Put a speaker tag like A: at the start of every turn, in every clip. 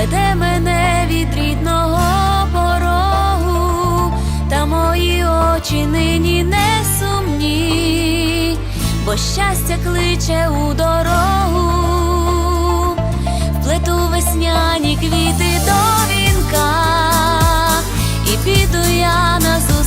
A: веде мене від рідного порогу, та мої очі нині не сумні, бо щастя кличе у дорогу, вплету весняні квіти до вінка, і піду я на зустріч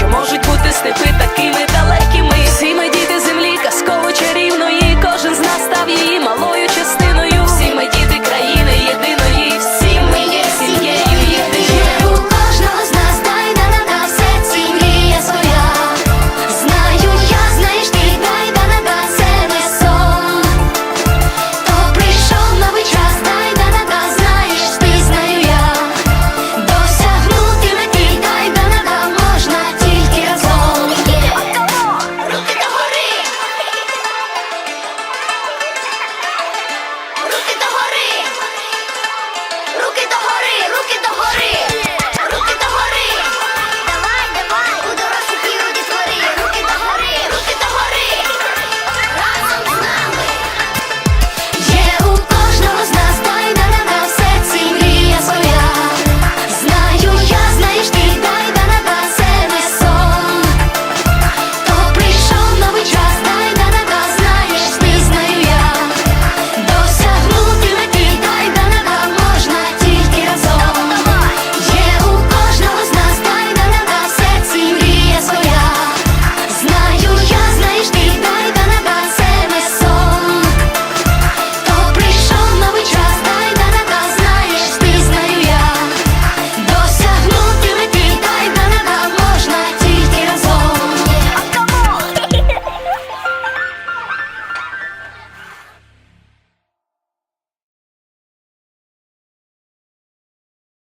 A: Що
B: можуть